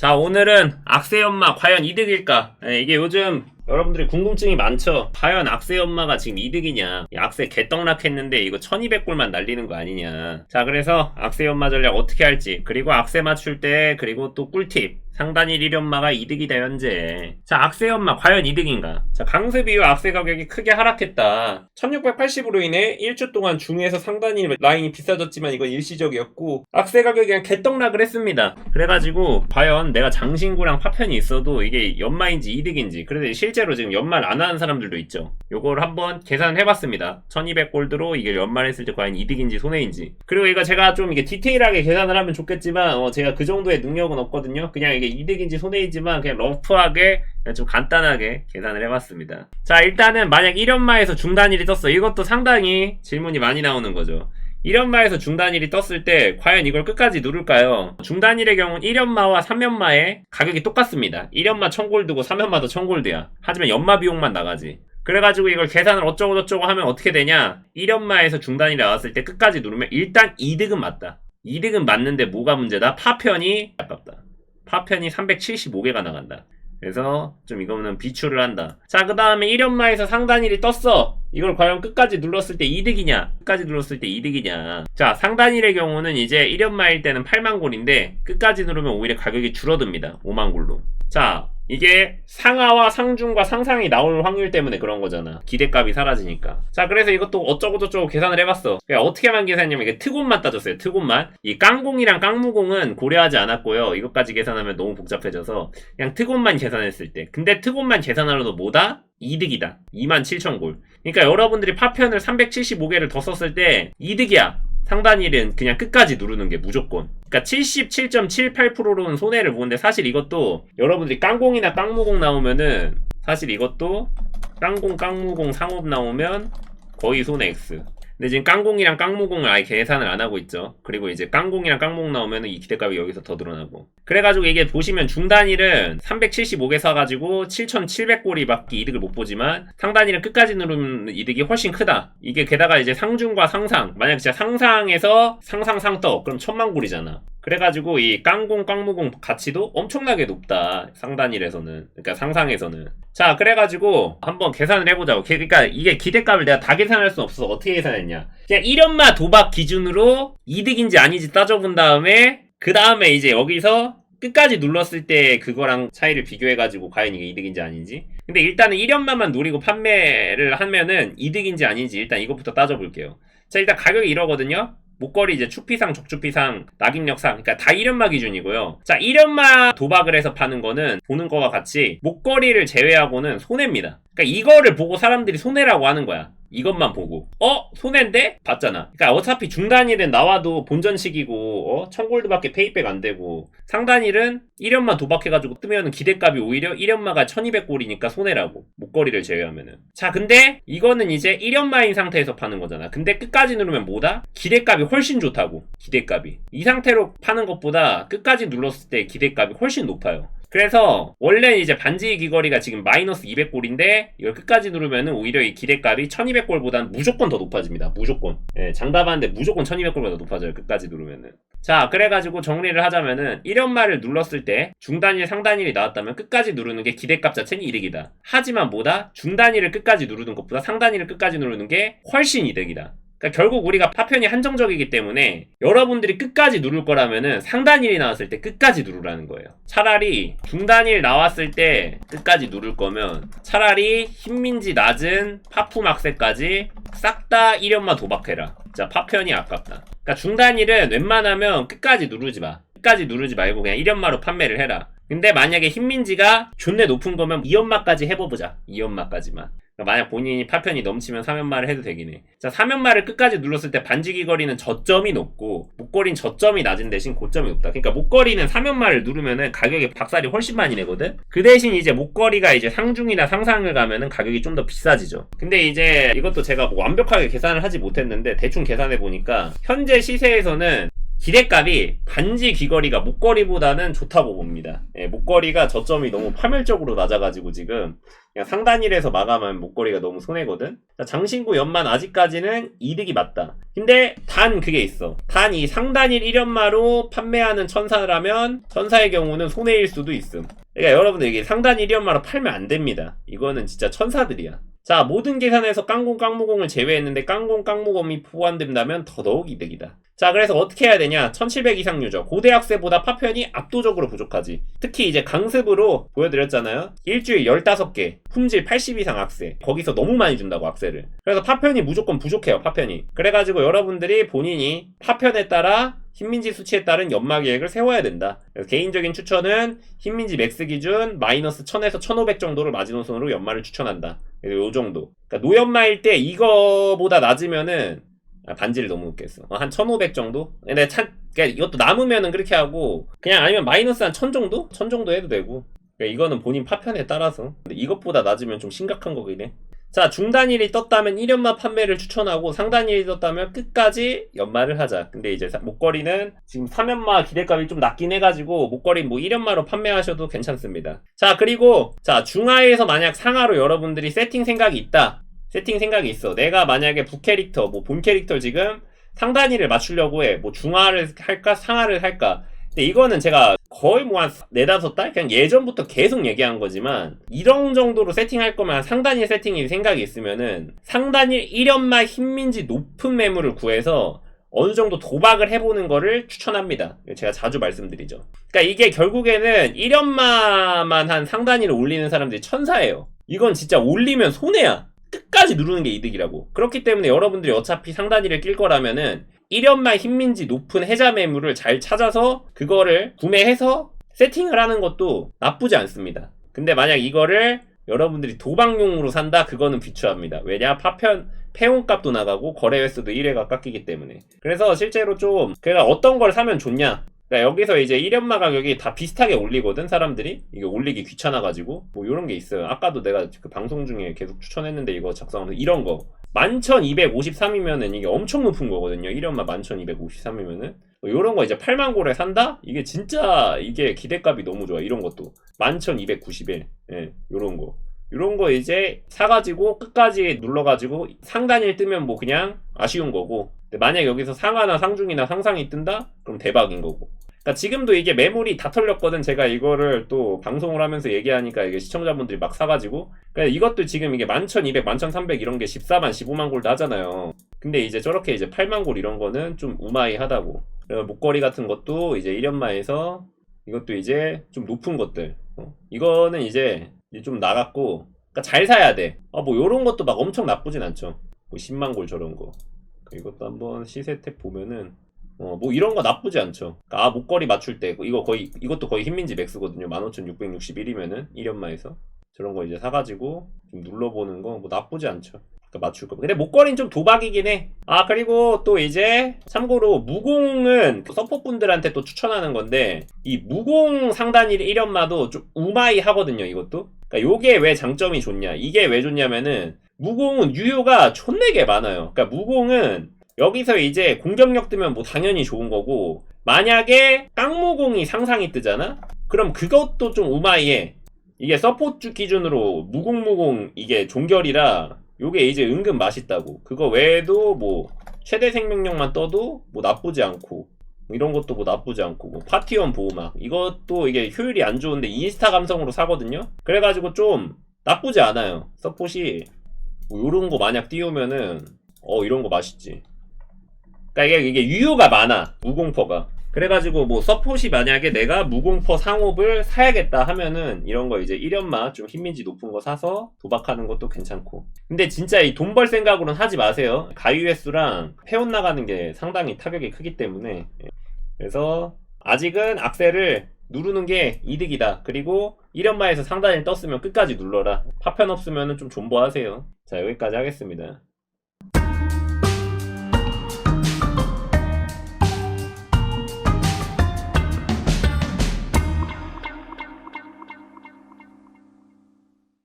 자, 오늘은 악세 연마 과연 이득일까? 예, 이게 요즘 여러분들이 궁금증이 많죠? 과연 악세 연마가 지금 이득이냐? 이 악세 개떡락했는데 이거 1200골만 날리는 거 아니냐? 자, 그래서 악세 연마 전략 어떻게 할지, 그리고 악세 맞출 때, 그리고 또 꿀팁. 상단일 1연마가 이득이다 현재 자 악세 연마 과연 이득인가 자 강세 비유 악세 가격이 크게 하락했다 1680으로 인해 1주 동안 중에서 상단일 라인이 비싸졌지만 이건 일시적이었고 악세 가격이 그냥 개떡락을 했습니다 그래가지고 과연 내가 장신구랑 파편이 있어도 이게 연마인지 이득인지 그래서 실 제로 지금 연말 안 하는 사람들도 있죠. 요걸 한번 계산해봤습니다. 1200골드로 이게 연말했을 때 과연 이득인지 손해인지. 그리고 이거 제가 좀 이게 디테일하게 계산을 하면 좋겠지만 어, 제가 그 정도의 능력은 없거든요. 그냥 이게 이득인지 손해이지만 그냥 러프하게 그냥 좀 간단하게 계산을 해봤습니다. 자 일단은 만약 1연마에서 중단일이 떴어. 이것도 상당히 질문이 많이 나오는 거죠. 1연마에서 중단일이 떴을 때 과연 이걸 끝까지 누를까요? 중단일의 경우는 1연마와 3연마의 가격이 똑같습니다. 1연마 1000골드고 3연마도 1000골드야. 하지만 연마 비용만 나가지. 그래가지고 이걸 계산을 어쩌고저쩌고 하면 어떻게 되냐? 1연마에서 중단이 나왔을 때 끝까지 누르면 일단 이득은 맞다. 이득은 맞는데 뭐가 문제다? 파편이 아깝다. 파편이 375개가 나간다. 그래서 좀 이거는 비추를 한다. 자, 그 다음에 1연마에서 상단일이 떴어. 이걸 과연 끝까지 눌렀을 때 이득이냐? 끝까지 눌렀을 때 이득이냐? 자, 상단일의 경우는 이제 1연마일 때는 8만 골인데 끝까지 누르면 오히려 가격이 줄어듭니다. 5만 골로. 자, 이게 상하와 상중과 상상이 나올 확률 때문에 그런 거잖아. 기대값이 사라지니까. 자, 그래서 이것도 어쩌고저쩌고 계산을 해봤어. 그러니까 어떻게만 계산했냐면 이게 트곤만 따졌어요. 트곤만. 이 깡공이랑 깡무공은 고려하지 않았고요. 이것까지 계산하면 너무 복잡해져서 그냥 트곤만 계산했을 때. 근데 트곤만 계산하려도 뭐다? 이득이다. 27,000골. 그러니까 여러분들이 파편을 375개를 더 썼을 때 이득이야. 상단일은 그냥 끝까지 누르는 게 무조건. 그러니까 77.78%로는 손해를 보는데 사실 이것도 여러분들이 깡공이나 깡무공 나오면은 사실 이것도 깡공, 깡무공 상업 나오면 거의 손해 X. 근데 지금 깡공이랑 깡무공을 아예 계산을 안 하고 있죠. 그리고 이제 깡공이랑 깡무공 나오면 이 기대값이 여기서 더 늘어나고. 그래가지고 이게 보시면 중단일은 375개 사가지고 7,700골이 밖에 이득을 못 보지만 상단일은 끝까지 누르면 이득이 훨씬 크다. 이게 게다가 이제 상중과 상상. 만약 진짜 상상에서 상상 상떡 그럼 천만 골이잖아. 그래가지고 이 깡공 깡무공 가치도 엄청나게 높다 상단일에서는 그러니까 상상에서는 자 그래가지고 한번 계산을 해보자고 게- 그러니까 이게 기대값을 내가 다 계산할 수 없어서 어떻게 계산했냐 그냥 1연마 도박 기준으로 이득인지 아닌지 따져본 다음에 그 다음에 이제 여기서 끝까지 눌렀을 때 그거랑 차이를 비교해가지고 과연 이게 이득인지 아닌지 근데 일단은 1연마만 노리고 판매를 하면은 이득인지 아닌지 일단 이것부터 따져볼게요 자 일단 가격이 이러거든요 목걸이 이제 추피상, 적추피상, 낙인력상, 그러니까 다 1연마 기준이고요. 자, 1연마 도박을 해서 파는 거는 보는 거와 같이 목걸이를 제외하고는 손해입니다. 그러니까 이거를 보고 사람들이 손해라고 하는 거야. 이것만 보고 어 손해인데 봤잖아. 그러니까 어차피 중단일은 나와도 본전식이고 어 천골드밖에 페이백 안 되고 상단일은 1연마 도박해가지고 뜨면은 기대값이 오히려 1연마가 1200골이니까 손해라고 목걸이를 제외하면은 자 근데 이거는 이제 1연마인 상태에서 파는 거잖아. 근데 끝까지 누르면 뭐다? 기대값이 훨씬 좋다고 기대값이 이 상태로 파는 것보다 끝까지 눌렀을 때 기대값이 훨씬 높아요. 그래서 원래 이제 반지 귀걸이가 지금 마이너스 200골인데 이걸 끝까지 누르면은 오히려 이 기대값이 1200골보다는 무조건 더 높아집니다. 무조건. 예, 장담하는데 무조건 1200골보다 높아져요. 끝까지 누르면은. 자, 그래가지고 정리를 하자면은 1연마를 눌렀을 때 중단일 상단일이 나왔다면 끝까지 누르는 게 기대값 자체는 이득이다. 하지만 뭐다? 중단일을 끝까지 누르는 것보다 상단일을 끝까지 누르는 게 훨씬 이득이다. 그러니까 결국 우리가 파편이 한정적이기 때문에 여러분들이 끝까지 누를 거라면은 상단일이 나왔을 때 끝까지 누르라는 거예요. 차라리 중단일 나왔을 때 끝까지 누를 거면 차라리 흰민지 낮은 파품 악세까지 싹 다 1연마 도박해라. 자, 파편이 아깝다. 그러니까 중단일은 웬만하면 끝까지 누르지 마. 끝까지 누르지 말고 그냥 1연마로 판매를 해라. 근데 만약에 흰민지가 존내 높은 거면 2연마까지 해보자. 2연마까지만. 그러니까 만약 본인이 파편이 넘치면 3연마를 해도 되긴 해. 자, 3연마를 끝까지 눌렀을 때 반지기 거리는 저점이 높고 목걸이는 저점이 낮은 대신 고점이 높다. 그러니까 목걸이는 3연마를 누르면은 가격이 박살이 훨씬 많이 내거든. 그 대신 이제 목걸이가 이제 상중이나 상상을 가면은 가격이 좀 더 비싸지죠. 근데 이제 이것도 제가 뭐 완벽하게 계산을 하지 못했는데 대충 계산해 보니까 현재 시세에서는 기대값이 반지 귀걸이가 목걸이보다는 좋다고 봅니다. 예, 목걸이가 저점이 너무 파멸적으로 낮아가지고 지금 그냥 상단일에서 마감하면 목걸이가 너무 손해거든. 자, 장신구 연만 아직까지는 이득이 맞다. 근데 단 그게 있어. 단 이 상단일 1연마로 판매하는 천사라면 천사의 경우는 손해일 수도 있음. 그러니까 여러분들 이게 상단 1연마로 팔면 안 됩니다. 이거는 진짜 천사들이야. 자, 모든 계산에서 깡공 깡무공을 제외했는데 깡공 깡무공이 포함된다면 더더욱 이득이다. 자, 그래서 어떻게 해야 되냐? 1700 이상 유저. 고대 학세보다 파편이 압도적으로 부족하지. 특히 이제 강습으로 보여드렸잖아요. 일주일 15개, 품질 80 이상 악세. 거기서 너무 많이 준다고 악세를. 그래서 파편이 무조건 부족해요, 파편이. 그래가지고 여러분들이 본인이 파편에 따라 흰민지 수치에 따른 연마 계획을 세워야 된다. 그래서 개인적인 추천은 흰민지 맥스 기준 마이너스 1000에서 1500 정도를 마지노선으로 연마를 추천한다. 그래서 요 정도. 그러니까 노연마일 때 이거보다 낮으면은 아, 반지를 너무 높겠어. 어, 한 1500 정도? 근데 참, 그러니까 이것도 남으면은 그렇게 하고, 그냥 아니면 마이너스 한 1000 정도? 1000 정도 해도 되고. 그러니까 이거는 본인 파편에 따라서. 근데 이것보다 낮으면 좀 심각한 거긴 해. 자, 중단일이 떴다면 1연마 판매를 추천하고 상단일이 떴다면 끝까지 연마를 하자. 근데 이제 사- 목걸이는 지금 3연마 기대값이 좀 낮긴 해가지고 목걸이 뭐 1연마로 판매하셔도 괜찮습니다. 자, 그리고 자, 중하에서 만약 상하로 여러분들이 세팅 생각이 있다. 세팅 생각이 있어. 내가 만약에 부캐릭터, 뭐 본 캐릭터 지금 상단위를 맞추려고 해. 뭐 중하를 할까, 상하를 할까. 근데 이거는 제가 거의 뭐 한 네다섯 달? 그냥 예전부터 계속 얘기한 거지만, 이런 정도로 세팅할 거면 상단위 세팅이 생각이 있으면은, 상단위 1연마 흰민지 높은 매물을 구해서 어느 정도 도박을 해보는 거를 추천합니다. 제가 자주 말씀드리죠. 그러니까 이게 결국에는 1연마만 한 상단위를 올리는 사람들이 천사예요. 이건 진짜 올리면 손해야. 끝까지 누르는 게 이득이라고. 그렇기 때문에 여러분들이 어차피 상단위를 낄 거라면은 1연말 흰민지 높은 해자 매물을 잘 찾아서 그거를 구매해서 세팅을 하는 것도 나쁘지 않습니다. 근데 만약 이거를 여러분들이 도박용으로 산다? 그거는 비추합니다. 왜냐? 파편, 폐원값도 나가고 거래 횟수도 1회가 깎이기 때문에. 그래서 실제로 좀, 그러니까 어떤 걸 사면 좋냐? 그러니까 여기서 이제 1연마 가격이 다 비슷하게 올리거든, 사람들이. 이게 올리기 귀찮아가지고. 뭐, 요런 게 있어요. 아까도 내가 그 방송 중에 계속 추천했는데 이거 작성하면서 이런 거. 11,253이면은 이게 엄청 높은 거거든요. 1연마 11,253이면은. 요런 거 이제 8만 골에 산다? 이게 진짜, 이게 기대값이 너무 좋아. 이런 것도. 11,291. 예, 요런 거. 요런 거 이제 사가지고 끝까지 눌러가지고 상단일 뜨면 뭐 그냥 아쉬운 거고. 만약 여기서 상하나 상중이나 상상이 뜬다? 그럼 대박인 거고. 그러니까 지금도 이게 매물이 다 털렸거든. 제가 이거를 또 방송을 하면서 얘기하니까 이게 시청자분들이 막 사가지고. 그러니까 이것도 지금 이게 11,200, 11,300 이런 게 14만, 15만 골드 하잖아요. 근데 이제 저렇게 이제 8만 골 이런 거는 좀 우마이 하다고. 그리고 목걸이 같은 것도 이제 1연마에서 이것도 이제 좀 높은 것들. 어, 이거는 이제 좀 나갔고. 그러니까 잘 사야 돼. 아, 뭐 요런 것도 막 엄청 나쁘진 않죠. 뭐 10만 골 저런 거. 이것도 한번 시세택 보면은 어, 뭐 이런 거 나쁘지 않죠. 그러니까 아, 목걸이 맞출 때 이거 거의 이것도 거의 흰민지 맥스거든요. 15,661이면은 1연마에서 저런 거 이제 사가지고 좀 눌러보는 거 뭐 나쁘지 않죠. 그러니까 맞출 거. 근데 목걸이는 좀 도박이긴 해. 아 그리고 또 이제 참고로 무공은 서포분들한테 또 추천하는 건데 이 무공 상단일 1연마도 좀 우마이 하거든요. 이것도. 그러니까 요게 왜 장점이 좋냐? 이게 왜 좋냐면은 무공은 유효가 촌내게 많아요. 그러니까 무공은 여기서 이제 공격력 뜨면 뭐 당연히 좋은 거고 만약에 깡무공이 상상이 뜨잖아? 그럼 그것도 좀 우마이해. 이게 서포트 기준으로 무공무공 이게 종결이라 요게 이제 은근 맛있다고. 그거 외에도 뭐 최대 생명력만 떠도 뭐 나쁘지 않고 이런 것도 뭐 나쁘지 않고 뭐 파티원 보호막 이것도 이게 효율이 안 좋은데 인스타 감성으로 사거든요. 그래가지고 좀 나쁘지 않아요. 서폿이 뭐 요런 거 만약 띄우면은 어 이런 거 맛있지. 그러니까 이게, 유효가 많아 무공퍼가. 그래가지고 뭐 서폿이 만약에 내가 무공퍼 상업을 사야겠다 하면은 이런 거 이제 1연마 좀 힘민지 높은 거 사서 도박하는 것도 괜찮고. 근데 진짜 이 돈 벌 생각으로는 하지 마세요. 가위 횟수랑 회원 나가는 게 상당히 타격이 크기 때문에. 예. 그래서 아직은 악셀을 누르는 게 이득이다. 그리고 1연마에서 상단에 떴으면 끝까지 눌러라. 파편 없으면 좀 존버하세요. 자 여기까지 하겠습니다